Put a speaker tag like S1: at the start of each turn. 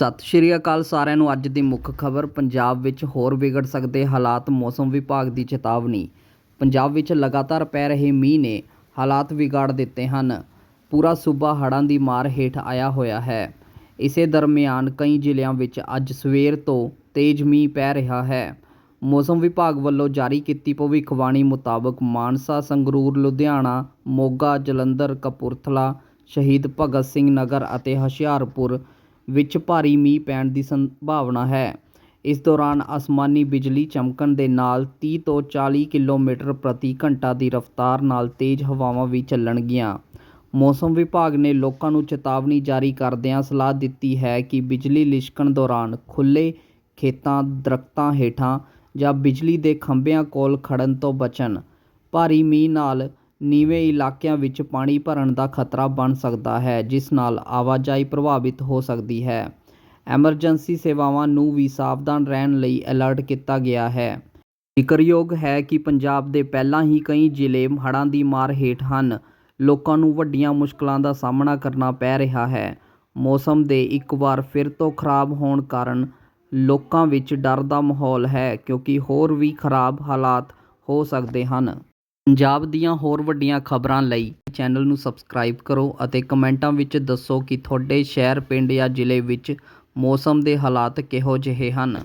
S1: ਸਤਿ ਸ਼੍ਰੀ ਅਕਾਲ ਸਾਰਿਆਂ ਨੂੰ। ਅੱਜ ਦੀ ਮੁੱਖ ਖਬਰ, ਪੰਜਾਬ ਵਿੱਚ ਹੋਰ ਵਿਗੜ ਸਕਦੇ ਹਾਲਾਤ, ਮੌਸਮ ਵਿਭਾਗ ਦੀ ਚੇਤਾਵਨੀ। ਪੰਜਾਬ ਵਿੱਚ ਲਗਾਤਾਰ ਪੈ ਰਹੇ ਮੀਂਹ ਨੇ ਹਾਲਾਤ ਵਿਗਾੜ ਦਿੱਤੇ ਹਨ। ਪੂਰਾ ਸੂਬਾ ਹੜ੍ਹਾਂ ਦੀ ਮਾਰ ਹੇਠ ਆਇਆ ਹੋਇਆ ਹੈ। ਇਸੇ ਦਰਮਿਆਨ ਕਈ ਜ਼ਿਲ੍ਹਿਆਂ ਵਿੱਚ ਅੱਜ ਸਵੇਰ ਤੋਂ ਤੇਜ਼ ਮੀਂਹ ਪੈ ਰਿਹਾ ਹੈ। ਮੌਸਮ ਵਿਭਾਗ ਵੱਲੋਂ ਜਾਰੀ ਕੀਤੀ ਭਵਿੱਖਬਾਣੀ ਮੁਤਾਬਕ ਮਾਨਸਾ, ਸੰਗਰੂਰ, ਲੁਧਿਆਣਾ, ਮੋਗਾ, ਜਲੰਧਰ, ਕਪੂਰਥਲਾ, ਸ਼ਹੀਦ ਭਗਤ ਸਿੰਘ ਨਗਰ ਅਤੇ ਹੁਸ਼ਿਆਰਪੁਰ ਵਿੱਚ ਭਾਰੀ ਮੀਂਹ ਪੈਣ ਦੀ ਸੰਭਾਵਨਾ ਹੈ। ਇਸ ਦੌਰਾਨ ਅਸਮਾਨੀ ਬਿਜਲੀ ਚਮਕਣ ਦੇ ਨਾਲ ਤੀਹ ਤੋਂ 40 ਕਿਲੋਮੀਟਰ ਪ੍ਰਤੀ ਘੰਟਾ ਦੀ ਰਫ਼ਤਾਰ ਨਾਲ ਤੇਜ਼ ਹਵਾਵਾਂ ਵੀ ਚੱਲਣਗੀਆਂ। ਮੌਸਮ ਵਿਭਾਗ ਨੇ ਲੋਕਾਂ ਨੂੰ ਚੇਤਾਵਨੀ ਜਾਰੀ ਕਰਦਿਆਂ ਸਲਾਹ ਦਿੱਤੀ ਹੈ ਕਿ ਬਿਜਲੀ ਲਿਸ਼ਕਣ ਦੌਰਾਨ ਖੁੱਲ੍ਹੇ ਖੇਤਾਂ, ਦਰੱਖਤਾਂ ਹੇਠਾਂ ਜਾਂ ਬਿਜਲੀ ਦੇ ਖੰਭਿਆਂ ਕੋਲ ਖੜ੍ਹਨ ਤੋਂ ਬਚਣ। ਭਾਰੀ ਮੀਂਹ ਨਾਲ ਨੀਵੇਂ ਇਲਾਕਿਆਂ ਵਿੱਚ ਪਾਣੀ ਭਰਨ ਦਾ ਖਤਰਾ ਬਣ ਸਕਦਾ ਹੈ, ਜਿਸ ਨਾਲ ਆਵਾਜਾਈ ਪ੍ਰਭਾਵਿਤ ਹੋ ਸਕਦੀ ਹੈ। ਐਮਰਜੈਂਸੀ ਸੇਵਾਵਾਂ ਨੂੰ ਵੀ ਸਾਵਧਾਨ ਰਹਿਣ ਲਈ ਅਲਰਟ ਕੀਤਾ ਗਿਆ ਹੈ। ਜ਼ਿਕਰਯੋਗ ਹੈ ਕਿ ਪੰਜਾਬ ਦੇ ਪਹਿਲਾਂ ਹੀ ਕਈ ਜ਼ਿਲ੍ਹੇ ਹੜ੍ਹਾਂ ਦੀ ਮਾਰ ਹੇਠ ਹਨ। ਲੋਕਾਂ ਨੂੰ ਵੱਡੀਆਂ ਮੁਸ਼ਕਲਾਂ ਦਾ ਸਾਹਮਣਾ ਕਰਨਾ ਪੈ ਰਿਹਾ ਹੈ। ਮੌਸਮ ਦੇ ਇੱਕ ਵਾਰ ਫਿਰ ਤੋਂ ਖਰਾਬ ਹੋਣ ਕਾਰਨ ਲੋਕਾਂ ਵਿੱਚ ਡਰ ਦਾ ਮਾਹੌਲ ਹੈ, ਕਿਉਂਕਿ ਹੋਰ ਵੀ ਖਰਾਬ ਹਾਲਾਤ ਹੋ ਸਕਦੇ ਹਨ। ਪੰਜਾਬ ਦੀਆਂ ਹੋਰ ਵੱਡੀਆਂ ਖਬਰਾਂ ਲਈ ਚੈਨਲ ਨੂੰ ਸਬਸਕ੍ਰਾਈਬ ਕਰੋ ਅਤੇ ਕਮੈਂਟਾਂ ਵਿੱਚ ਦੱਸੋ ਕਿ ਤੁਹਾਡੇ ਸ਼ਹਿਰ, ਪਿੰਡ ਜਾਂ ਜ਼ਿਲ੍ਹੇ ਵਿੱਚ ਮੌਸਮ ਦੇ ਹਾਲਾਤ ਕਿਹੋ ਜਿਹੇ ਹਨ।